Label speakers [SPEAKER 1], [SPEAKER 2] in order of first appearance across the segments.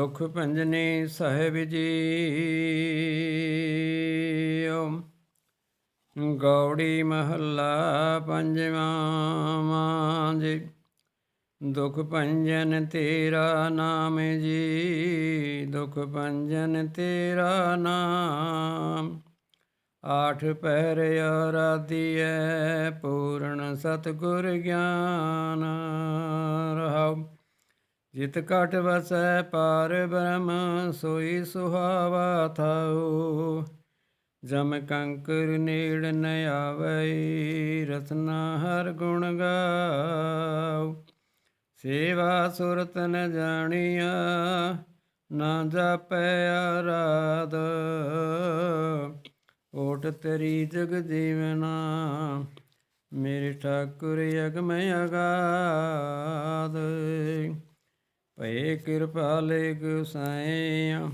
[SPEAKER 1] ਦੁਖ ਭੰਜਨੀ ਸਾਹਿਬ ਜੀ। ਗੌੜੀ ਮਹੱਲਾ ਪੰਜਵਾਂ ਜੀ। ਦੁਖ ਭੰਜਨ ਤੇਰਾ ਨਾਮ ਜੀ। ਦੁਖ ਭੰਜਨ ਤੇਰਾ ਨਾਮ। ਆਠ ਪਹਿਰ ਆਰਾਧੀਐ ਪੂਰਨ ਸਤਿਗੁਰ ਗਿਆਨ। ਰਹਾਉ। ਜਿਤ ਘਟ ਵਸੈ ਪਾਰ ਬ੍ਰਹਮ, ਸੋਈ ਸੁਹਾਵਾ ਥਾਉ। ਜਮ ਕੰਕਰ ਨੇੜ ਨ ਆਵੈ, ਰਤਨਾ ਹਰ ਗੁਣ ਗਾਉ। ਸੇਵਾ ਸੁਰਤ ਨ ਜਾਣੀਆ, ਨਾ ਜਾਪੈ ਆਰਾਧ। ਓਟ ਤੇਰੀ ਜਗ ਜੀਵਨਾ, ਮੇਰੇ ਠਾਕੁਰ ਅਗਮ ਅਗਾਧ। ਭਏ ਕਿਰਪਾਲੇ ਗੁਸਾਈਆ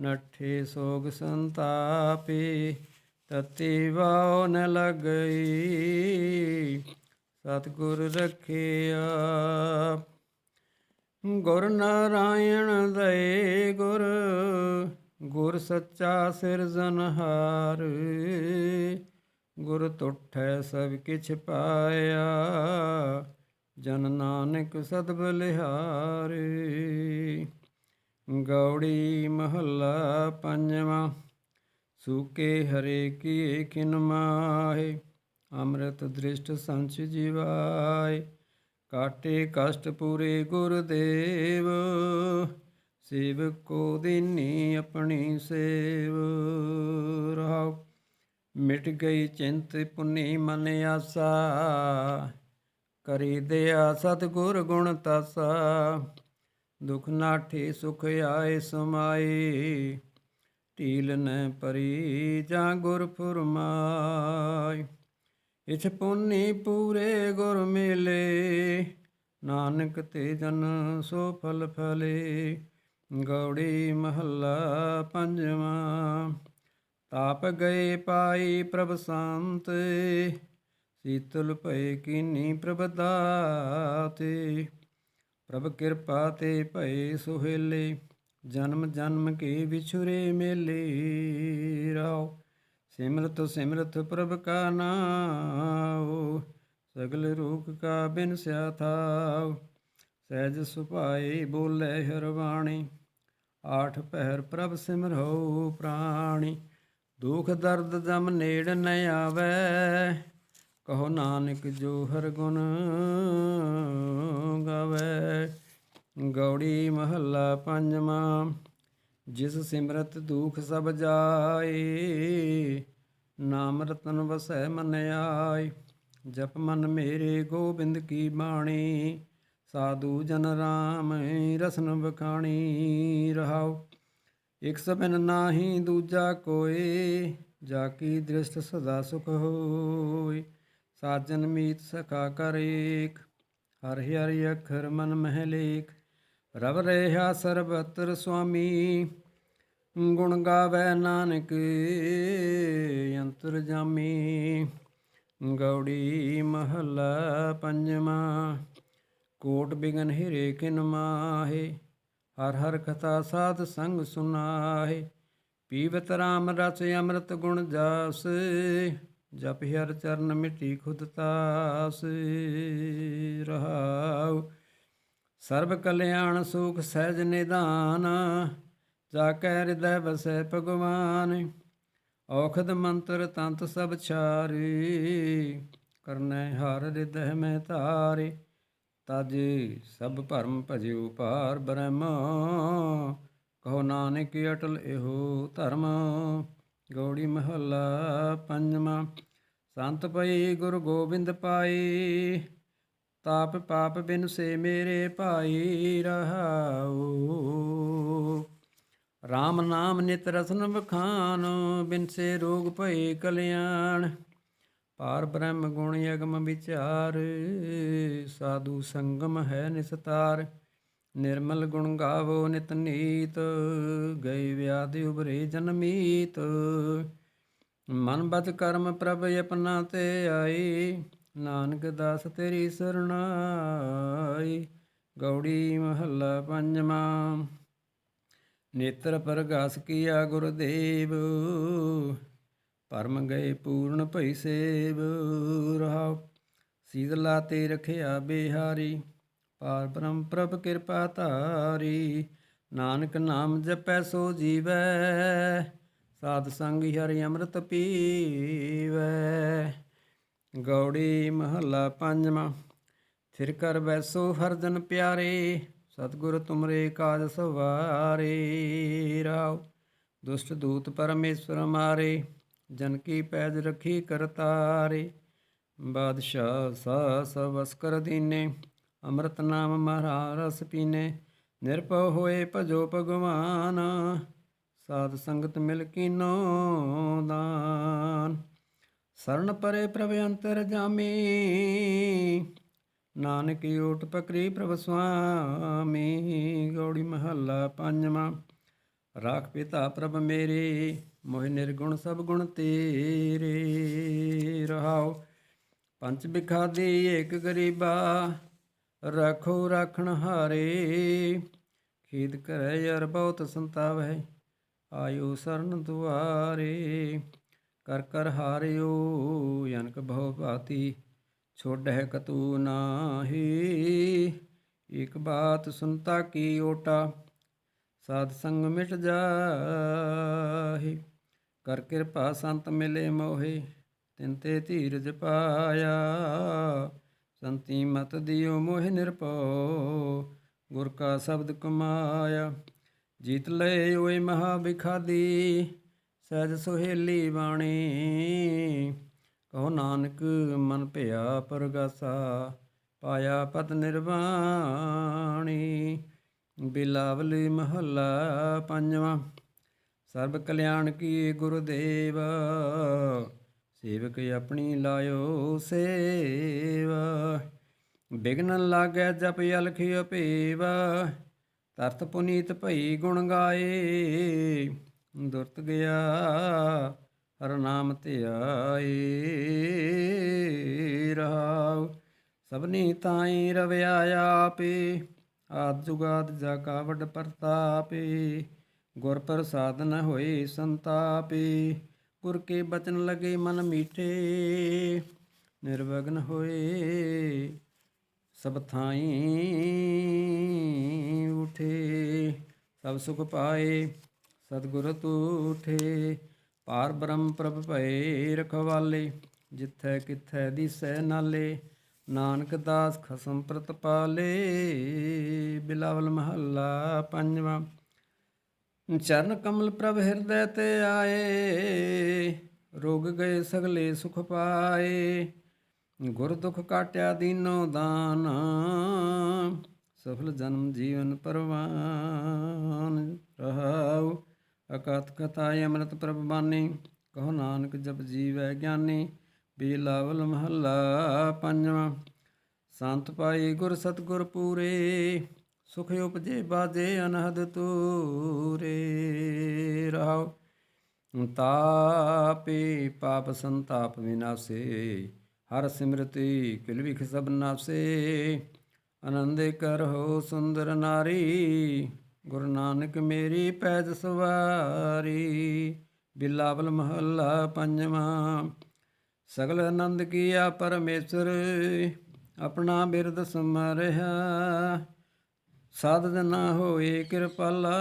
[SPEAKER 1] ਨਠੇ ਸੋਗ ਸੰਤਾਪੀ, ਤਤੀ ਵਾਉ ਨ ਲਗਈ। ਸਤਿਗੁਰ ਰਖਿਆ, ਗੁਰ ਨਾਰਾਇਣ ਦਏ ਗੁਰ ਗੁਰ ਸੱਚਾ ਸਿਰਜਨਹਾਰ ਗੁਰ ਤੁਠੈ ਸਭ ਕਿਛ ਪਾਇਆ ਜਨ ਨਾਨਕ ਸਦ ਬਲਿਹਾਰੇ ਗੌੜੀ ਮਹੱਲਾ ਪੰਜਵਾਂ, ਸੂਕੇ ਹਰੇ ਕੀ ਕਿਨ ਮਾਹੇ ਅੰਮ੍ਰਿਤ ਦ੍ਰਿਸ਼ਟ ਸੰਚ ਜੀਵਾਏ, ਕਾਟੇ ਕਸ਼ਟ ਪੂਰੇ ਗੁਰਦੇਵ। ਸੇਵ ਕੋ ਦੀਨੀ ਆਪਣੀ ਸੇਵ। ਰਹਾਉ, ਮਿਟ ਗਈ ਚਿੰਤ ਪੁਨੀ ਮਨ ਆਸਾ। ਕਰੀ ਦਿਆ ਸਤਿਗੁਰ ਗੁਣ ਤਾਸਾ, ਦੁਖ ਨਾਠੇ ਸੁਖ ਆਏ ਸਮਾਈ ਢੀਲ ਨ ਪਰੀ ਜਾਂ ਗੁਰ ਫੁਰਮਾਈ ਇਛ ਪੁੰਨੀ ਪੂਰੇ ਗੁਰ ਮਿਲੇ, ਨਾਨਕ ਤੇ ਜਨ ਸੋ ਫਲ ਫਲੇ। ਗੌੜੀ ਮਹੱਲਾ ਪੰਜਵਾਂ, ਤਾਪ ਗਏ ਪਾਈ ਪ੍ਰਭ ਸੰਤ ਸੀਤਲ ਭਏ ਕੀਨੀ ਪ੍ਰਭ ਦਾਤੇ ਪ੍ਰਭ ਕਿਰਪਾ ਤੇ ਭਏ ਸੁਹੇਲੇ, ਜਨਮ ਜਨਮ ਕੇ ਵਿਛੁਰੇ ਮੇਲੇ ਰਾਓ। ਸਿਮਰਤ ਸਿਮਰਤ ਪ੍ਰਭ ਕਾ ਨਾਉ ਸਗਲ ਰੂਪ ਕਾ ਬਿਨ ਸਿਆ ਥਾਉ ਸਹਿਜ ਸੁਭਾਏ ਬੋਲੇ ਹਰਵਾਣੀ, ਆਠ ਪਹਿਰ ਪ੍ਰਭ ਸਿਮਰਹੁ ਪ੍ਰਾਣੀ। ਦੁਖ ਦਰਦ ਜਮ ਨੇੜ ਨ ਆਵੈ ਕਹੋ ਨਾਨਕ ਜੋ ਹਰ ਗੁਣ ਗਾਵੇ। ਗੌੜੀ ਮਹੱਲਾ ਪੰਜਵਾਂ, ਜਿਸ ਸਿਮਰਤ ਦੁਖ ਸਭ ਜਾਏ, ਨਾਮ ਰਤਨ ਵਸੈ ਮਨ ਆਏ। ਜਪ ਮਨ ਮੇਰੇ ਗੋਬਿੰਦ ਕੀ ਬਾਣੀ, ਸਾਧੂ ਜਨ ਰਾਮ ਰਸਨ ਬਖਾਣੀ ਰਹਾਓ ਇਕ ਸਭਨ ਨਾਹੀ ਦੂਜਾ ਕੋਏ, ਜਾ ਕੀ ਦ੍ਰਿਸ਼ਟ ਸਦਾ ਸੁਖ ਹੋਏ। ਸਾਜਨ ਮੀਤ ਸਖਾ ਕਰ ਏਕ, ਹਰਿ ਅਖਰ ਮਨ ਮਹਿ ਲੇਖ, ਰਵ ਰਹਿਆ ਸਰਬਤਰ ਸੁਆਮੀ, ਗੁਣ ਗਾਵੇ ਨਾਨਕ ਅੰਤਰ ਜਾਮੀ, ਗੌੜੀ ਮਹੱਲਾ ਪੰਜਵਾਂ, ਕੋਟ ਬਿਗਨ ਹਿਰੇ ਕਿਨ ਮਾਹੇ, ਹਰ ਹਰ ਕਥਾ ਸਾਧ ਸੰਗ ਸੁਨਾਹੇ, ਪੀਵਤ ਰਾਮ ਰਸ ਅੰਮ੍ਰਿਤ ਗੁਣ ਜਾਸ ਜਪ ਹਰ ਚਰਨ ਮਿਟੀ ਖੁਦ ਤਾਸ ਰਹਾਉ। ਸਰਬ ਕਲਿਆਣ ਸੁਖ ਸਹਿਜ ਨਿਦਾਨ ਜਾ ਕੈ ਹਿਰਦੈ ਵਸੈ ਭਗਵਾਨ। ਔਖਦ ਮੰਤਰ ਤੰਤ ਸਭ ਛਾਰੀ, ਕਰਨੈ ਹਰ ਹਿਰਦੈ ਮੈਂ ਧਾਰੇ। ਤਜ ਸਭ ਭਰਮ ਭਜਿਓ ਪਾਰ ਬ੍ਰਹਮ, ਕਹੋ ਨਾਨਕ ਅਟਲ ਇਹੋ ਧਰਮ। ਗੌੜੀ ਮਹੱਲਾ ਪੰਜਵਾਂ। ਸੰਤ ਪਈ ਗੁਰੂ ਗੋਬਿੰਦ ਪਾਈ ਤਾਪ ਪਾਪ ਬਿਨ ਸੇ ਮੇਰੇ ਭਾਈ ਰਹਾਉ। RAM ਨਾਮ ਨਿਤ ਰਸਨ ਬਖਾਨ ਬਿਨ ਸੇ ਰੋਗ ਭਏ ਕਲਿਆਣ। ਪਾਰ ਬ੍ਰਹਮ ਗੁਣ ਅਗਮ ਵਿਚਾਰ, ਸਾਧੂ ਸੰਗਮ ਹੈ ਨਿਸਤਾਰ। ਨਿਰਮਲ ਗੁਣ ਗਾਵੋ ਨਿਤ ਨੀਤ ਗਏ ਵਿਆਧਿ ਉਬਰੇ ਜਨਮੀਤ ਮਨ ਬਦ ਕਰਮ ਪ੍ਰਭ ਆਪਣਾ ਤੇ ਆਈ, ਨਾਨਕ ਦਾਸ ਤੇਰੀ ਸਰਣਾਈ। ਗੌੜੀ ਮਹੱਲਾ ਪੰਜਵਾਂ, ਨੇਤਰ ਪਰਗਾਸ ਕੀਆ ਗੁਰਦੇਵ। ਪਰਮ ਗਏ ਪੂਰਨ ਭਈ ਸੇਵ, ਰਹਾਉ ਸੀਤਲਾ ਤੇ ਰਖਿਆ ਬਿਹਾਰੀ। ਪਾਰ ਬ੍ਰਹਮ ਪ੍ਰਭ ਕਿਰਪਾ ਧਾਰੀ, ਨਾਨਕ ਨਾਮ ਜਪੈ ਸੋ ਜੀਵੈ, ਸਾਧ ਸੰਗ ਹਰਿ ਅੰਮ੍ਰਿਤ ਪੀਵੈ। ਗੌੜੀ ਮਹੱਲਾ ਪੰਜਵਾਂ, ਥਿਰ ਕਰ ਬੈਸੋ ਹਰਜਨ ਪਿਆਰੇ, ਸਤਿਗੁਰ ਤੁਮਰੇ ਕਾਜ ਸਵਾਰੇ ਰਾਉ ਦੁਸ਼ਟ ਦੂਤ ਪਰਮੇਸ਼ਵਰ ਮਾਰੇ, ਜਨ ਕੀ ਪੈਜ ਰਖੀ ਕਰਤਾਰੇ। ਬਾਦਸ਼ਾਹ ਸਾ ਸਵਸ ਦੀਨੇ ਅੰਮ੍ਰਿਤ ਨਾਮ ਮਹਾਰਾ ਰਸ ਪੀਨੇ, ਨਿਰਭਉ ਹੋਏ ਭਜੋ ਭਗਵਾਨ, ਸਾਧ ਸੰਗਤ ਮਿਲ ਕੀਨੋ ਦਾਨ। ਸਰਨ ਪਰੇ ਪ੍ਰਭ ਅੰਤਰ ਜਾਮੀ, ਨਾਨਕ ਓਟ ਪਕਰੀ ਪ੍ਰਭ ਸੁਆਮੀ, ਗੌੜੀ ਮਹੱਲਾ ਪੰਜਵਾਂ। ਰਾਖ ਪਿਤਾ ਪ੍ਰਭ ਮੇਰੇ, ਮੋਹਿ ਨਿਰਗੁਣ ਸਭ ਗੁਣ ਤੇਰੇ। ਰਹਾਉ ਪੰਜ ਬਿਖਾ ਦੇ ਏਕ ਗਰੀਬਾ ਰਖੋ ਰਾਖਣ ਹਾਰੇ। ਖੀਦ ਕਰੈ ਯਰ ਬਹੁਤ ਸੰਤਾਵੈ, ਆਇਓ ਸਰਨ ਦੁਆਰੇ। ਕਰ ਕਰ ਹਾਰਿਓ ਅਨਕ ਬਹੁ ਭਾਤੀ, ਛੋੜਹਿ ਕਤੂ ਨਾਹੀ। ਇਕ ਬਾਤ ਸੁਨਤਾ ਕੀ ਓਟਾ, ਸਾਧ ਸੰਗ ਮਿਟ ਜਾਹੀ। ਕਰ ਕਿਰਪਾ ਸੰਤ ਮਿਲੇ ਮੋਹੇ, ਤਿਨ ਤੇ ਧੀਰਜ ਪਾਇਆ। ਸੰਤੀ ਮਤ ਦਿਓ ਮੋਹਿ ਨਿਰਭਉ, ਗੁਰ ਕਾ ਸ਼ਬਦ ਕਮਾਇਆ। ਜੀਤ ਲਏ ਓਏ ਮਹਾ ਬਿਖਾਦੀ ਸਹਿਜ ਸੁਹੇਲੀ ਬਾਣੀ। ਕਹੋ ਨਾਨਕ, ਮਨ ਭਇਆ ਪਰਗਾਸਾ, ਪਾਇਆ ਪਤ ਨਿਰਵਾਣੀ। ਬਿਲਾਵਲੀ ਮਹੱਲਾ ਪੰਜਵਾਂ, ਸਰਬ ਕਲਿਆਣ ਕੀ ਗੁਰਦੇਵ। ਸੇਵਕ ਆਪਣੀ ਲਾਇਓ ਸੇਵਾ। ਬਿਗਨ ਲਾਗੈ ਜਪ ਅਲਖ ਅਪੇਵਾ ਤਰਤ ਪੁਨੀਤ ਭਈ ਗੁਣ ਗਾਏ। ਦੁਰਤ ਗਿਆ ਹਰ ਨਾਮ ਧਿਆਏ ਰਹਾਉ ਸਭਨੀ ਤਾਈ ਰਵਿਆ ਆਪੇ। ਆਦ ਜੁਗਾਦ ਜਾ ਕਾ ਵਡ ਪ੍ਰਤਾਪੇ। ਗੁਰ ਪ੍ਰਸਾਦ ਨ ਹੋਏ ਸੰਤਾਪੇ। ਗੁਰ ਕੇ ਬਚਨ ਲਗੇ ਮਨ ਮੀਠੇ, ਨਿਰਵਗਨ ਹੋਏ, ਸਭ ਥਾਈ ਉਠੇ, ਸਭ ਸੁਖ ਪਾਏ, ਸਤਿਗੁਰ ਤੂਠੇ ਪਾਰ ਬ੍ਰਹਮ ਪ੍ਰਭ ਭਏ ਰਖਵਾਲੇ, ਜਿੱਥੈ ਕਿਥੈ ਦਿਸੈ ਨਾਲੇ, ਨਾਨਕ ਦਾਸ ਖਸਮ ਪ੍ਰਤਪਾਲੇ, ਬਿਲਾਵਲ ਮਹੱਲਾ ਪੰਜਵਾਂ। ਚਰਨ ਕਮਲ ਪ੍ਰਭ ਹਿਰਦੈ ਤੇ ਆਏ, ਰੋਗ ਗਏ ਸਗਲੇ ਸੁਖ ਪਾਏ। ਗੁਰ ਦੁਖ ਕਾਟਿਆ ਦੀਨੋ ਦਾਨ, ਸਫਲ ਜਨਮ ਜੀਵਨ ਪਰਵਾਨ। ਰਹਾਉ ਅਕਤ ਕਥਾਇ ਅੰਮ੍ਰਿਤ ਪ੍ਰਭ ਬਾਣੀ ਕਹੋ ਨਾਨਕ ਜਪ ਜੀਵੈ ਗਿਆਨੀ ਬੀਲਾਵਲ ਮਹੱਲਾ ਪੰਜਵਾਂ। ਸੰਤ ਪਾਈ ਗੁਰ ਸਤਗੁਰ ਪੂਰੇ ਸੁਖ ਉਪਜੇ ਬਾਜੇ ਅਨਹਦ ਤੂਰੇ ਰਹਾਉ ਤਾਪੇ ਪਾਪ ਸੰਤਾਪ ਵਿਨਾਸੇ, ਹਰ ਸਿਮਰਤੀ ਕਿਲ ਵਿਖ ਸਭ ਨਾਸੇ। ਆਨੰਦੇ ਹੋ ਸੁੰਦਰ ਨਾਰੀ, ਗੁਰੂ ਨਾਨਕ ਮੇਰੀ ਪੈਜ ਸਵਾਰੀ। ਬਿਲਾਵਲ ਮਹੱਲਾ ਪੰਜਵਾਂ, ਸਗਲ ਆਨੰਦ ਕੀਆ ਪਰਮੇਸ਼ਰ, ਆਪਣਾ ਬਿਰਦ ਸਮਰਿਆ ਸਾਧ ਨਾ ਹੋਏ ਕਿਰਪਾਲਾ,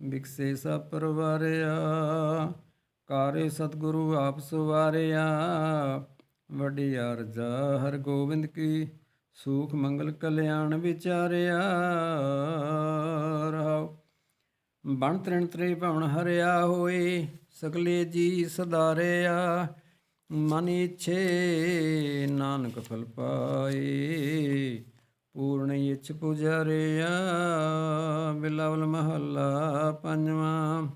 [SPEAKER 1] ਵਿਕਸੇ ਸਭ ਪਰਵਾਰਿਆ। ਕਾਰੇ ਸਤਿਗੁਰੂ ਆਪ ਸਵਾਰਿਆ। ਵੱਡੀ ਅਰਜਾ ਹਰ ਗੋਬਿੰਦ ਕੀ, ਸੂਖ ਮੰਗਲ ਕਲਿਆਣ ਵਿਚਾਰਿਆ। ਰਹਾਉ ਬਣ ਤ੍ਰਿਣ ਤ੍ਰੇ ਭਵਨ ਹਰਿਆ ਹੋਏ, ਸਗਲੇ ਜੀ ਸਦਾਰਿਆ। ਮਨ ਇਛੇ ਨਾਨਕ ਫਲ ਪਾਏ। ਪੂਰਨ ਇਛ ਪੁਜਾਰਿਆ, ਬਿਲਾਵਲ ਮਹੱਲਾ ਪੰਜਵਾਂ।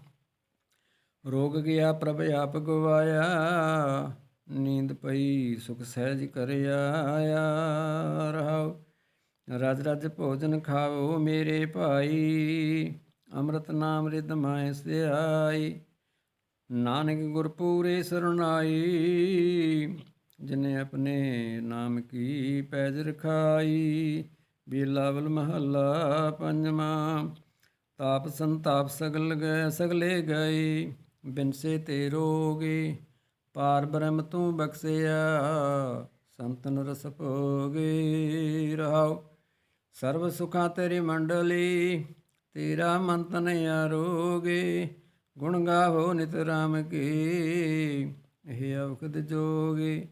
[SPEAKER 1] ਰੋਗ ਗਿਆ ਪ੍ਰਭ ਆਪ ਗਵਾਇਆ, ਨੀਂਦ ਪਈ ਸੁਖ ਸਹਿਜ ਕਰਿਆ ਆਇਆ। ਰਹਾਉ, ਰਜ ਰਜ ਭੋਜਨ ਖਾਓ ਮੇਰੇ ਭਾਈ, ਅੰਮ੍ਰਿਤ ਨਾਮ ਰਿਦ ਮਾਇ ਸਿਆਈ। ਨਾਨਕ ਗੁਰ ਪੂਰੇ ਸਰਣਾਈ ਜਿਨੇ ਆਪਣੇ ਨਾਮ ਕੀ ਪੈਜ ਰਖਾਈ ਬਿਲਾਵਲ ਮਹੱਲਾ ਪੰਜਵਾਂ। ਤਾਪ ਸੰਤਾਪ ਸਗਲ ਗਏ ਸਗਲੇ ਗਏ, ਬਿਨਸੇ ਤੇ ਰੋਗੇ, ਪਾਰ ਬ੍ਰਹਮ ਤੂੰ ਬਖਸਿਆ, ਸੰਤਨ ਰਸ ਭੋਗੇ। ਰਹਾਉ ਸਰਬ ਸੁਖਾਂ ਤੇਰੀ ਮੰਡਲੀ, ਤੇਰਾ ਮੰਤਨ ਆਰੋਗੇ ਗੁਣ ਗਾਵੋ ਨਿਤ ਰਾਮ ਕੀ, ਇਹ ਔਖਦ ਜੋਗੇ।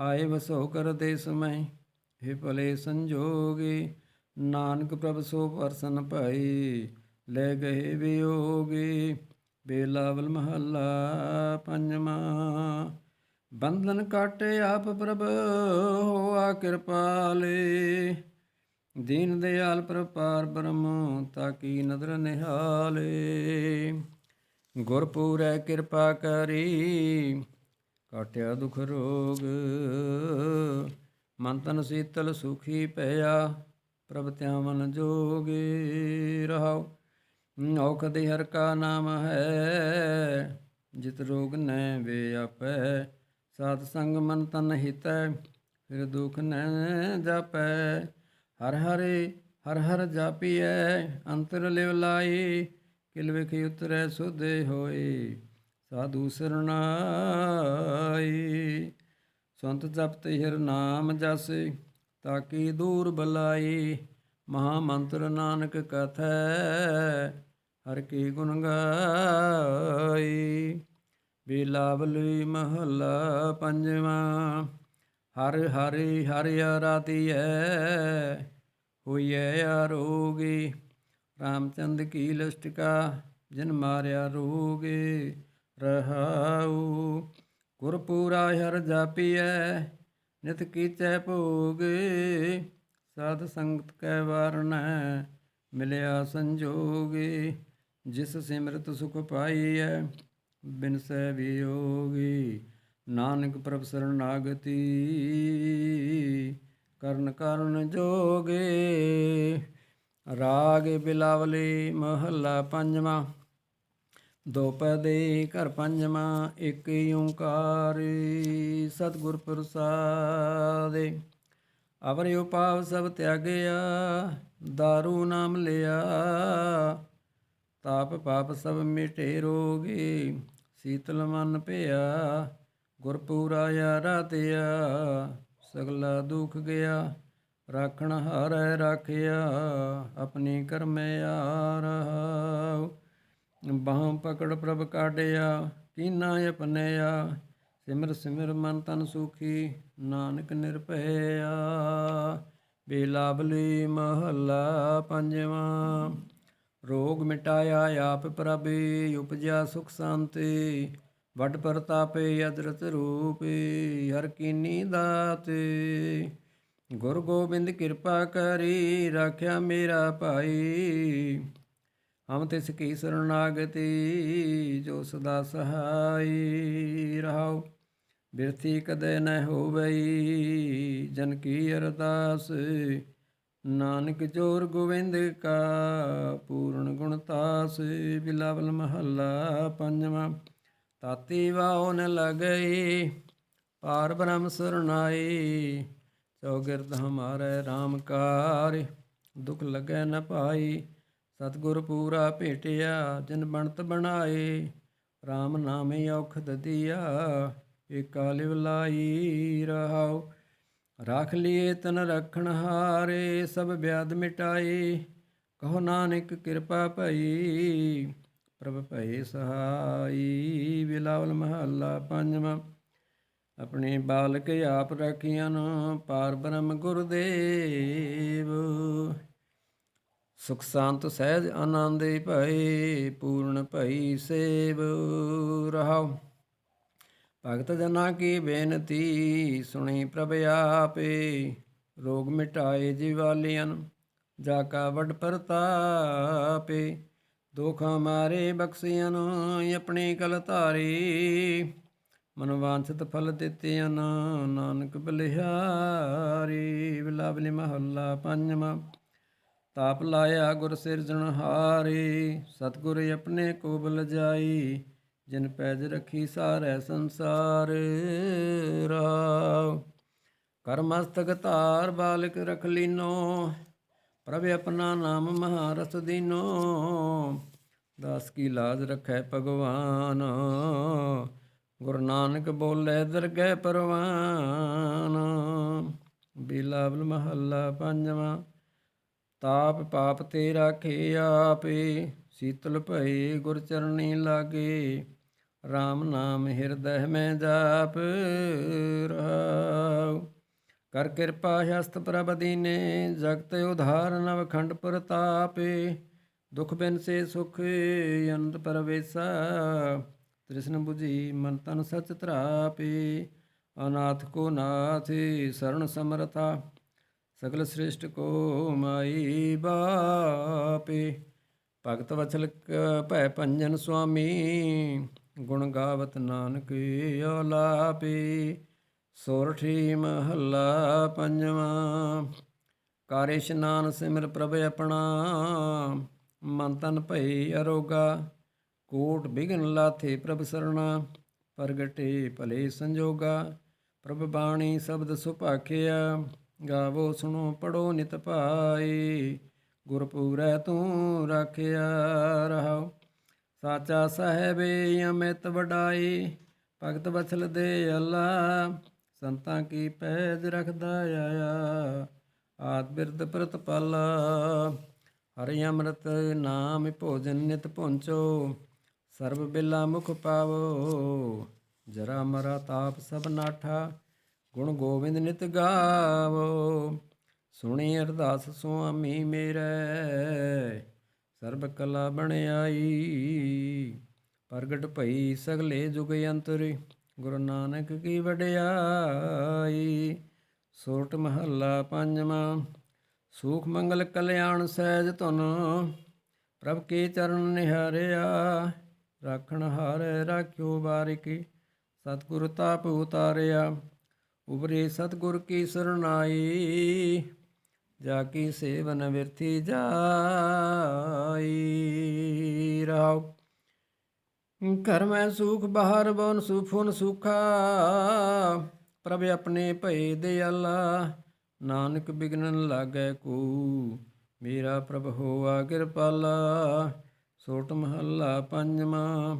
[SPEAKER 1] ਆਏ ਵਸੋ ਕਰ ਦੇ ਸਮੈ ਇਹ ਭਲੇ ਸੰਜੋਗੇ, ਨਾਨਕ ਪ੍ਰਭ ਸੋ ਪਰਸਨ ਭਾਈ, ਲੈ ਗਏ ਵਿਯੋਗੇ, ਬੇਲਾਵਲ ਮਹੱਲਾ ਪੰਜਵਾਂ। ਬੰਧਨ ਕਾਟੇ ਆਪ ਪ੍ਰਭ, ਹੋਆ ਕਿਰਪਾਲੇ। ਦੀਨ ਦਿਆਲ ਪ੍ਰਪਾਰ ਬ੍ਰਹਮ, ਤਾਕੀ ਨਦਰ ਨਿਹਾਲੇ। ਗੁਰਪੂਰੈ ਕਿਰਪਾ ਕਰੀ ਕਾਟਿਆ ਦੁਖ ਰੋਗ, ਮਨ ਤਨ ਸੀਤਲ ਸੁਖੀ ਭਇਆ ਪ੍ਰਭ ਧਿਆਵਨ ਜੋਗੇ ਰਹਾਉ। ਔਖਦ ਹਰ ਕਾ ਨਾਮ ਹੈ, ਜਿਤ ਰੋਗ ਨੈ ਵੇ ਆਪੈ। ਸਾਧ ਸੰਗ ਮਨ ਤਨ ਹਿਤੈ, ਫਿਰ ਦੁਖ ਨੈ ਜਾਪੈ। ਹਰ ਹਰੇ, ਹਰ ਹਰ ਜਾਪੀਐ, ਅੰਤਰ ਲਿਵ ਲਾਈ ਕਿਲ ਵਿਖ ਉਤਰੈ ਸੁਦੇ ਹੋਏ। ਸਾਧੂ ਸਰਨਾਈ ਸੰਤ ਜਪਤ ਹਿਰ ਨਾਮ ਜਸੇ, ਤਾਕੀ ਦੂਰ ਬਲਾਈ। ਮਹਾ ਮੰਤਰ ਨਾਨਕ ਕਥੈ, ਹਰ ਕੀ ਗੁਣ ਗਾਈ। ਬਿਲਾਵਲੀ ਮਹੱਲਾ ਪੰਜਵਾਂ, ਹਰ ਹਰਿ ਹਰਿ ਆਰਾਧੀਐ ਹੋਈਐ ਆਰੋਗੀ। ਰਾਮਚੰਦ ਕੀ ਲਸਟਿਕਾ ਜਿਨ ਮਾਰਿਆ ਰੋਗੇ। ਰਹਾਉ। ਗੁਰਪੂਰਾ ਹਰ ਜਾਪੀਐ, ਨਿਤ ਕੀਚੈ ਭੋਗੇ। ਸਾਧ ਸੰਗਤ ਕੈ ਵਾਰਣੈ ਮਿਲਿਆ ਸੰਜੋਗੇ। ਜਿਸ ਸਿਮਰਤ ਸੁਖ ਪਾਈਐ ਬਿਨਸੈ ਵਿਯੋਗੀ। ਨਾਨਕ ਪ੍ਰਭ ਸਰਨਾਗਤੀ ਕਰਨ ਕਰਨ ਜੋਗੇ। ਰਾਗ ਬਿਲਾਵਲੀ ਮਹੱਲਾ ਪੰਜਵਾਂ। ਦੋਪਦੇ ਘਰ ਪੰਜਵਾਂ ਇੱਕ ਓੰਕਾਰ। ਸਤਿਗੁਰ ਪ੍ਰਸਾਦਿ। ਅਵਰ ਉਪਾਵ ਸਭ ਤਿਆਗਿਆ, ਦਾਰੂ ਨਾਮ ਲਿਆ। ਤਾਪ ਪਾਪ ਸਭ ਮਿਟੇ ਰੋਗੇ, ਸੀਤਲ ਮਨ ਭਇਆ ਗੁਰਪੂਰਾ ਆਰਾਧਿਆ ਸਗਲਾ ਦੁਖ ਗਿਆ, ਰਾਖਣ ਹਾਰੈ ਰਾਖਿਆ, ਆਪਣੀ ਕਰਮਿਆ ਰਹਾਉ ਬਾਹ ਪਕੜ ਪ੍ਰਭ ਕਾਢਿਆ, ਕੀਨਾ ਆਪਣਿਆ ਸਿਮਰ ਸਿਮਰ ਮਨ ਤਨ ਸੁਖੀ, ਨਾਨਕ ਨਿਰਭਇਆ। ਬੇਲਾਬਲੀ ਮਹੱਲਾ ਪੰਜਵਾਂ, ਰੋਗ ਮਿਟਾਇਆ ਆਪ ਪ੍ਰਭੇ, ਉਪਜਿਆ ਸੁਖ ਸ਼ਾਂਤੀ ਵੱਡ ਪ੍ਰਤਾਪੇ ਅਦਰਤ ਰੂਪੇ, ਹਰ ਕੀਨੀ ਦਾਤੇ ਗੁਰ ਗੋਬਿੰਦ ਕਿਰਪਾ ਕਰੀ, ਰਾਖਿਆ ਮੇਰਾ ਭਾਈ। ਹਮ ਤਿਸ ਕੀ ਸਰਨਾਗਤੀ ਜੋ ਸਦਾ ਸਹਾਈ ਰਹਾਉ। ਬਿਰਥੀ ਕਦੇ ਨ ਹੋਵਈ, ਜਨ ਕੀ ਅਰਦਾਸ। ਨਾਨਕ ਜੋਰ ਗੋਵਿੰਦ ਕਾ ਪੂਰਨ ਗੁਣਤਾਸ ਬਿਲਾਵਲ ਮਹੱਲਾ ਪੰਜਵਾਂ, ਤਾਤੀ ਵਾਉ ਨ ਲਗਈ, ਪਾਰ ਬ੍ਰਹਮ ਸਰਨਾਈ ਚੌਗਿਰਦ ਹਮਾਰੇ RAM ਕਾਰ, ਦੁਖ ਲਗੈ ਨ ਪਾਈ। ਸਤਿਗੁਰ ਪੂਰਾ ਭੇਟਿਆ, ਜਿਨ ਬਣਤ ਬਣਾਏ RAM ਨਾਮੇ ਔਖਦ ਦੀਆ, ਏਕਾ ਲਿਵ ਲਾਈ ਰਹਾਉ। ਰਾਖ ਲਿਏ ਤਨ ਰਖਣ ਹਾਰੇ, ਸਭ ਬਿਆਦ ਮਿਟਾਏ, ਕਹੋ ਨਾਨਕ ਕਿਰਪਾ ਭਈ, ਪ੍ਰਭ ਭਏ ਸਹਾਈ। ਬਿਲਾਵਲ ਮਹੱਲਾ ਪੰਜਵਾਂ, ਆਪਣੇ ਬਾਲਕ ਆਪ ਰੱਖੀਆਂ ਪਾਰ ਬ੍ਰਹਮ ਗੁਰਦੇਵ। ਸੁਖ ਸ਼ਾਂਤ ਸਹਿਜ ਆਨੰਦੇ ਭਏ, ਪੂਰਨ ਭਈ ਸੇਵ ਰਹਾਉ। ਭਗਤ ਜਨਾ ਕੀ ਬੇਨਤੀ, ਸੁਣੀ ਪ੍ਰਭ ਆਪੇ। ਰੋਗ ਮਿਟਾਏ ਜਿਵਾਲੀਆਂ ਜਾ ਕਾ ਵੱਡ ਪ੍ਰਤਾਪੇ। ਦੁਖ ਮਾਰੇ ਬਖਸ਼ਿਆਂ ਆਪਣੀ ਕਲ ਧਾਰੀ। ਮਨ ਵਾਂਛਿਤ ਫਲ ਦਿੱਤਿਆਂ ਨਾਨਕ ਬਲਿਹਾਰੀ। ਬਿਲਾਵਲੀ ਮਹੱਲਾ ਪੰਜਵਾਂ। ਤਾਪ ਲਾਇਆ ਗੁਰ ਸਿਰਜਣਹਾਰੀ ਸਤਿਗੁਰ ਆਪਣੇ ਕੋ ਬਲ ਜਾਈ ਜਿਨ ਪੈਜ ਰਖੀ ਸਾਰੇ ਸੰਸਾਰ ਰਾਵ ਕਰਮਸਤਕ ਧਾਰ ਬਾਲਕ ਰਖ ਲੀਨੋ, ਪ੍ਰਭ ਆਪਣਾ ਨਾਮ ਮਹਾਰਸ ਦੀਨੋ। ਦਾਸ ਕੀ ਲਾਜ ਰੱਖੈ ਭਗਵਾਨ, ਗੁਰੂ ਨਾਨਕ ਬੋਲੇ ਦਰਗਹਿ ਪਰਵਾਨ। ਬਿਲਾਵਲ ਮਹੱਲਾ ਪੰਜਵਾਂ ਤਾਪ ਪਾਪ ਤੇ ਰਾਖੇ ਆਪੇ, ਸੀਤਲ ਭਏ ਗੁਰ ਚਰਣੀ ਲਾਗੇ। RAM ਨਾਮ ਹਿਰਦੈ ਮੈਂ ਜਾਪ ਰਹਾਉ ਕਰ ਕਿਰਪਾ ਹਸਤ ਪ੍ਰਭ ਦੀਨੇ, ਜਗਤ ਉਧਾਰ ਨਵ ਖੰਡ ਪ੍ਰਤਾਪੇ। ਦੁਖ ਬਿਨ ਸੇ ਸੁਖ ਅਨੰਤ ਪਰਵੇਸਾ, ਤ੍ਰਿਸ਼ਨ 부ਜੀ ਮਨ ਤਨ ਸਚ ਧਰਾਪੇ। ਅਨਾਥ ਕੋ ਨਾਥ, ਸਰਣ ਸਮਰਥਾ। ਸਗਲ ਸ੍ਰੇਸ਼ਟ ਕੋ ਮਾਈ ਬਾਪੇ। ਭਗਤ ਵਚਲ ਭੈ ਪੰਜਨ ਸੁਆਮੀ, ਗੁਣ ਗਾਵਤ ਨਾਨਕ ਔਲਾਪੇ। ਸੋਰਠੀ ਮਹੱਲਾ ਪੰਜਵਾਂ, ਕਰ ਇਸ਼ਨਾਨ ਸਿਮਰ ਪ੍ਰਭ ਆਪਣਾ। ਮਨ ਤਨ ਭਈ ਅਰੋਗਾ, ਕੋਟ ਬਿਗਨ ਲਾਥੇ ਪ੍ਰਭ ਸਰਣਾ। ਪ੍ਰਗਟੇ ਭਲੇ ਸੰਜੋਗਾ, ਪ੍ਰਭ ਬਾਣੀ ਸ਼ਬਦ ਸੁਭਾਖਿਆ ਗਾਵੋ ਸੁਣੋ, ਪੜੋ ਨਿਤ ਭਾਈ ਗੁਰਪੂਰੈ ਤੂੰ ਰਾਖਿਆ ਰਹਾਉ। ਸਾਚਾ ਸਾਹਿਬ ਅਮਿਤ ਵਡਾਈ ਭਗਤ ਬਚਲ ਦੇ ਅੱਲਾ, ਸੰਤਾਂ ਕੀ ਪੈਜ ਰਖਦਾ ਆਇਆ। ਆਦ ਬਿਰਦ ਪ੍ਰਤਪਾਲਾ ਹਰਿ ਅੰਮ੍ਰਿਤ ਨਾਮ ਭੋਜਨ ਨਿਤ ਪਹੁੰਚੋ ਸਰਬ ਬਿਲਾ ਮੁਖ ਪਾਵੋ, ਜਰਾ ਮਰਾ ਤਾਪ ਸਭ ਨਾਠਾ। ਗੁਣ ਗੋਬਿੰਦ ਨਿਤ ਗਾਵੋ, ਸੁਣੀ ਅਰਦਾਸ ਸੁਆਮੀ ਮੇਰੇ। ਸਰਬ ਕਲਾ ਬਣਾਈ ਪ੍ਰਗਟ ਭਈ ਸਗਲੇ ਜੁਗ ਅੰਤਰ, ਗੁਰੂ ਨਾਨਕ ਕੀ ਵਡਿਆਈ। ਸੋਟ ਮਹੱਲਾ ਪੰਜਵਾਂ, ਸੂਖ ਮੰਗਲ ਕਲਿਆਣ ਸਹਿਜ ਧੁਨ, ਪ੍ਰਭ ਕੇ ਚਰਨ ਨਿਹਾਰਿਆ, ਰਾਖਣ ਹਾਰੇ ਰਾਖਿਓ ਬਾਰਿਕੀ ਸਤਿਗੁਰ ਤਾਪ ਉਤਾਰਿਆ। ਉਬਰੇ ਸਤਿਗੁਰ ਕੀ ਸਰਣਾਈ ਜਾ ਕੀ ਸੇਵਨ ਵਿਰਥੀ ਜਾਈ ਰਹਾਉ ਘਰ ਮੈਂ ਸੁਖ, ਬਾਹਰ ਬਨ ਸੁਫੁਨ ਸੁਖਾ, ਪ੍ਰਭ ਆਪਣੇ ਭਏ ਦੇ ਅੱਲਾ ਨਾਨਕ ਬਿਗਨਨ ਲਾਗੈ ਕੋ, ਮੇਰਾ ਪ੍ਰਭ ਹੋਆ ਕਿਰਪਾਲਾ। ਸੋਟ ਮਹੱਲਾ ਪੰਜਵਾਂ,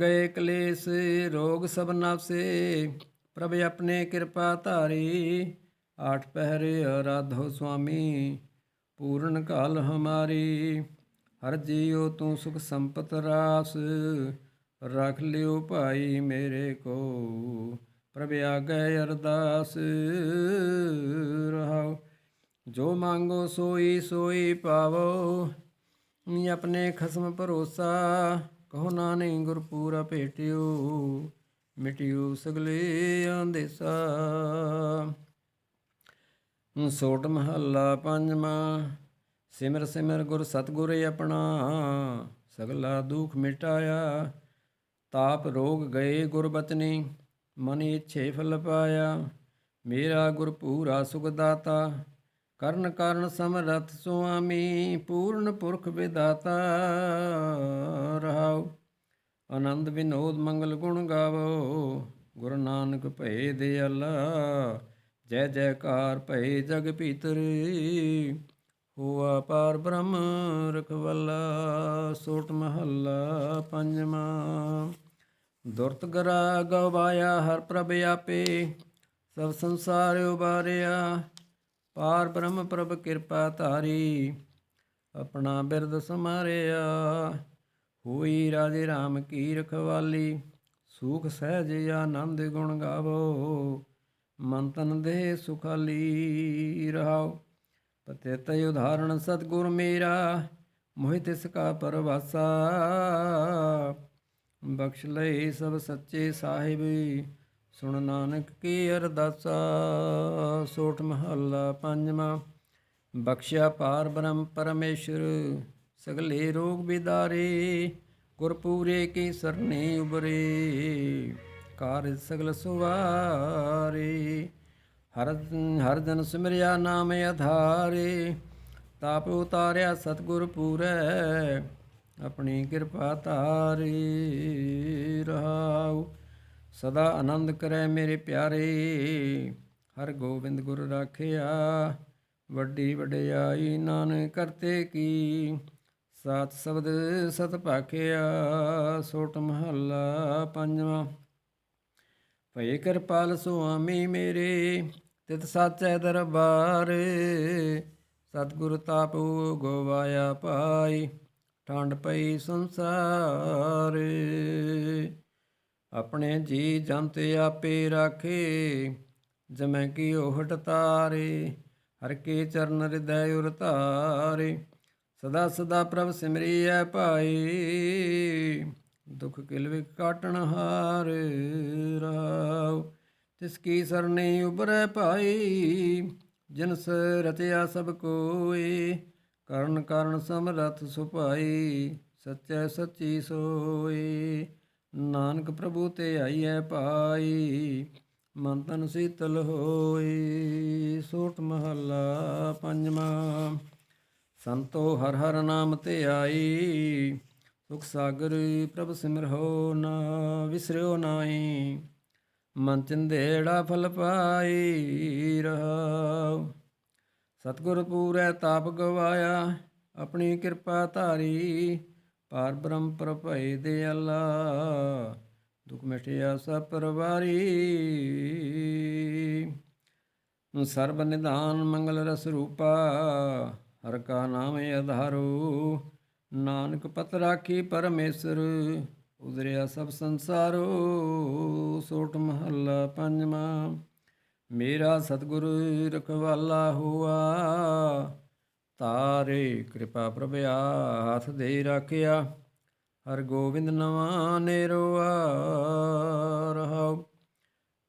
[SPEAKER 1] ਗਏ ਕਲੇਸ਼, ਰੋਗ ਸਭ ਨਾਸੇ ਪ੍ਰਭ ਆਪਣੇ ਕਿਰਪਾ ਧਾਰੀ, ਆਠ ਪਹਿਰੇ ਆਰਾਧੋ ਸੁਆਮੀ, ਪੂਰਨ ਕਾਲ ਹਮਾਰੀ। ਹਰ ਜੀਉ ਤੂੰ ਸੁਖ ਸੰਪਤ ਰਾਸ, ਰਖ ਲਿਓ ਭਾਈ ਮੇਰੇ ਕੋ। ਪ੍ਰਭ ਆਗੈ ਅਰਦਾਸ, ਰਹਾਉ। ਜੋ ਮੰਗੋ ਸੋਈ ਸੋਈ ਪਾਵੋ, ਨੀ ਆਪਣੇ ਖਸਮ ਭਰੋਸਾ, ਕਹੋ ਨਾਨਕ ਗੁਰਪੂਰਾ ਭੇਟਿਓ। ਮਿਟਿਓ ਸਗਲੇ ਆਂਦੇਸਾ ਸੋਟ ਮਹੱਲਾ ਪੰਜਵਾਂ, ਸਿਮਰ ਸਿਮਰ ਗੁਰ ਸਤਗੁਰ ਆਪਣਾ। ਸਗਲਾ ਦੁਖ ਮਿਟਾਇਆ, ਤਾਪ ਰੋਗ ਗਏ ਗੁਰ ਬਚਨੀ। ਮਨ ਇਛੇ ਫਲ ਪਾਇਆ, ਮੇਰਾ ਗੁਰ ਪੂਰਾ ਸੁਖ ਦਾਤਾ। ਕਰਨ ਕਾਰਨ ਸਮਰਥ ਸੁਆਮੀ, ਪੂਰਨ ਪੁਰਖ ਵਿਦਾਤਾ ਰਹਾਉ ਆਨੰਦ ਵਿਨੋਦ ਮੰਗਲ ਗੁਣ ਗਾਵੋ। ਗੁਰੂ ਨਾਨਕ ਭਏ ਦੇ ਅੱਲਾ ਜੈ ਜੈਕਾਰ ਭਏ ਜਗ ਭੀਤਰ। ਹੋਆ ਪਾਰ ਬ੍ਰਹਮ ਰਖਵਲਾ, ਸੋਟ ਮਹੱਲਾ ਪੰਜਵਾਂ। ਦੁਰਤ ਗਰਾ ਗਵਾਇਆ ਹਰ ਪ੍ਰਭ ਆਪੇ, ਸਭ ਸੰਸਾਰ ਉਬਾਰਿਆ। ਪਾਰ ਬ੍ਰਹਮ ਪ੍ਰਭ ਕਿਰਪਾ ਧਾਰੀ, ਆਪਣਾ ਬਿਰਦ ਸਮਾਰਿਆ। ਹੋਈ ਰਾਜੇ RAM ਕੀ ਰਖਵਾਲੀ, ਸੁਖ ਸਹਿਜ ਆਨੰਦ ਗੁਣ ਗਾਵੋ, ਮਨ ਤਨ ਦੇ ਸੁਖਾਲੀ ਰਹਾਓ। ਪਤਿਤ ਉਦਾਹਰਣ ਸਤਿਗੁਰ ਮੇਰਾ, ਮੋਹਿ ਤਿਸ ਕਾ ਪਰਵਾਸਾ। ਬਖਸ਼ ਲਈ ਸਭ ਸੱਚੇ ਸਾਹਿਬ, ਸੁਣ ਨਾਨਕ ਕੀ ਅਰਦਾਸਾ। ਸੋਠ ਮਹੱਲਾ ਪੰਜਵਾਂ, ਬਖਸ਼ਿਆ ਪਾਰ ਬ੍ਰਹਮ ਪਰਮੇਸ਼ਰ ਸਗਲੇ ਰੋਗ ਬਿਦਾਰੇ, ਗੁਰਪੂਰੇ ਕੀ ਸਰਨੇ ਉਬਰੇ। ਕਾਰਜ ਸਗਲ ਸੁਵਾਰੇ, ਹਰ ਹਰ ਜਨ ਸਿਮਰਿਆ ਨਾਮ ਆਧਾਰੇ। ਤਾਪ ਉਤਾਰਿਆ ਸਤਿਗੁਰ ਪੂਰੈ, ਆਪਣੀ ਕਿਰਪਾ ਧਾਰੀ ਰਹਾਉ। ਸਦਾ ਆਨੰਦ ਕਰੈ ਮੇਰੇ ਪਿਆਰੇ, ਹਰ ਗੋਬਿੰਦ ਗੁਰ ਰਾਖਿਆ। ਵੱਡੀ ਵਡਿਆਈ ਨਾਨਕ ਕਰਤੇ ਕੀ ਸਤ ਸ਼ਬਦ ਸਤ ਭਾਖਿਆ, ਸੋਟ ਮਹੱਲਾ ਪੰਜਵਾਂ। ਭਈ ਕਿਰਪਾਲ ਸੁਆਮੀ ਮੇਰੇ, ਤਿਤ ਸਾਚੈ ਦਰਬਾਰ। ਸਤਿਗੁਰ ਤਾਪੂ ਗੋਵਾਇਆ ਪਾਈ, ਠੰਡ ਪਈ ਸੰਸਾਰ। ਆਪਣੇ ਜੀ ਜੰਤ ਆਪੇ ਰਾਖੇ, ਜਮੈ ਕੀ ਓਹਟ ਤਾਰੇ, ਹਰ ਕੇ ਚਰਨ ਹਿਰਦੈ ਉਰ ਸਦਾ ਸਦਾ ਪ੍ਰਭ ਸਿਮਰਿਐ ਭਾਈ, ਦੁਖ ਕਿਲ ਵਿਕ ਕਾਟਣ ਹਾਰ ਰਾਵ ਤਿਸ ਕੀ ਸਰਣੀ ਉਬਰੈ ਭਾਈ ਜਿਨਸ ਰਤਿਆ ਸਭ ਕੋਏ ਕਰਨ ਕਾਰਨ ਸਮਰਥ ਸੁਭਾਈ ਸੱਚੈ ਸੱਚੀ ਸੋਏ ਨਾਨਕ ਪ੍ਰਭੂ ਤੇ ਆਈਐ ਪਾਈ ਮਨ ਤਨ ਸੀਤਲ ਹੋਈ। ਸੋਟ ਮਹੱਲਾ ਪੰਜਵਾਂ। ਸੰਤੋ ਹਰ ਹਰ ਨਾਮ ਤੇ ਆਈ, ਸੁਖ ਸਾਗਰ ਪ੍ਰਭ ਸਿਮਰਹੁ ਨਾ ਵਿਸਰਿਓ ਨਾਹੀ, ਮਨ ਚੰਦੇੜਾ ਫਲ ਪਾਈ ਰਹਾਉ। ਸਤਿਗੁਰ ਪੂਰੈ ਤਾਪ ਗਵਾਇਆ, ਆਪਣੀ ਕਿਰਪਾ ਧਾਰੀ ਪਾਰ ਬ੍ਰਹਮ ਪ੍ਰਭੈ ਦੇ ਅੱਲਾ, ਦੁਖ ਮਿਟਿਆ ਸਭ ਪਰਵਾਰੀ। ਸਰਬ ਨਿਧਾਨ ਮੰਗਲ ਰਸ ਰੂਪਾ ਹਰ ਕਾ ਨਾਮ ਆਧਾਰੋ, ਨਾਨਕ ਪਤ ਰਾਖੀ ਪਰਮੇਸ਼ਰ, ਉਦਰਿਆ ਸਭ ਸੰਸਾਰੋ, ਸੋਟ ਮਹੱਲਾ ਪੰਜਵਾਂ। ਮੇਰਾ ਸਤਿਗੁਰ ਰਖਵਾਲਾ ਹੋਆ, ਤਾਰੇ ਕਿਰਪਾ ਪ੍ਰਭ ਹੱਥ ਦੇ ਰੱਖਿਆ। ਹਰ ਗੋਬਿੰਦ ਨਵਾਂ ਨੇਰੋਆ ਰਹਾਉ।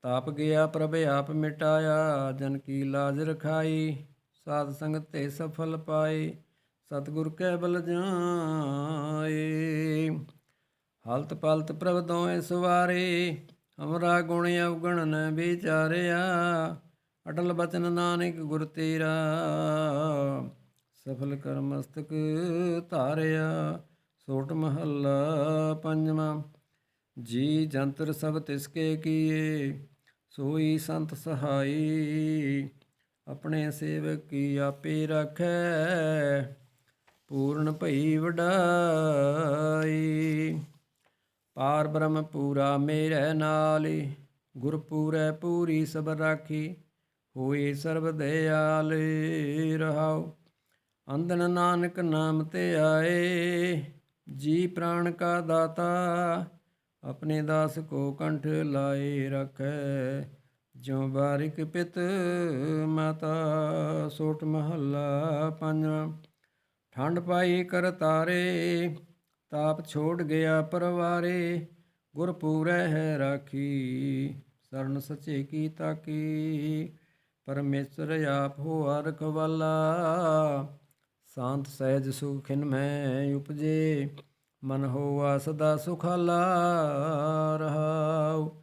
[SPEAKER 1] ਤਾਪ ਗਿਆ ਪ੍ਰਭ ਆਪ ਮਿਟਾਇਆ, ਜਨ ਕੀ ਲਾਜ ਰਖਾਈ। ਸਾਧ ਸੰਗਤ ਤੇ ਸਫਲ ਪਾਏ, ਸਤਿਗੁਰ ਕੈ ਬਲ ਜਾਏ। ਹਲਤ ਪਲਤ ਪ੍ਰਭ ਦੋਏ ਸਵਾਰੇ, ਹਮਰਾ ਗੁਣ ਅਵਗਣ ਨ ਵਿਚਾਰਿਆ। ਅਟਲ ਬਚਨ ਨਾਨਕ ਗੁਰ ਤੇਰਾ, ਸਫਲ ਕਰ ਮਸਤਕ ਧਾਰਿਆ। ਸੋਟ ਮਹੱਲਾ ਪੰਜਵਾਂ, ਜੀ ਜੰਤਰ ਸਭ ਤਿਸਕੇ ਕੀਏ, ਸੋਈ ਸੰਤ ਸਹਾਈ। ਆਪਣੇ ਸੇਵਕੀ ਆਪੇ ਰੱਖੈ, ਪੂਰਨ ਭਈ ਵਡਾਈ। ਪਾਰ ਬ੍ਰਹਮ ਪੂਰਾ ਮੇਰੇ ਨਾਲੇ ਗੁਰ ਪੂਰੈ ਪੂਰੀ ਸਭ ਰਾਖੀ, ਹੋਏ ਸਰਬ ਦਇਆਲ ਰਹਾਉ ਅੰਦਨ ਨਾਨਕ ਨਾਮ ਤੇ ਆਏ, ਜੀ ਪ੍ਰਾਣ ਕਾ ਦਾਤਾ, ਆਪਣੇ ਦਾਸ ਕੋ ਕੰਠ ਲਾਏ ਰਖੈ। ਜਿਉ ਬਾਰਿਕ ਪਿਤ ਮਾਤਾ ਸੋਟ ਮਹੱਲਾ ਪੰਜਵਾਂ ਠੰਡ ਪਾਈ ਕਰ ਤਾਰੇ, ਤਾਪ ਛੋੜ ਗਿਆ ਪਰਵਾਰੇ। ਗੁਰ ਪੂਰੈ ਹੈ ਰਾਖੀ, ਸਰਨ ਸਚੇ ਕੀ ਤਾਕੀ। ਪਰਮੇਸ਼ਰ ਆਪ ਹੋਆ ਰਖਵਾਲਾ, ਸ਼ਾਂਤ ਸਹਿਜ ਸੁਖਿਨ ਮੈਂ ਉਪਜੇ। ਮਨ ਹੋਆ ਸਦਾ ਸੁਖਾਲਾ, ਰਹਾਉ।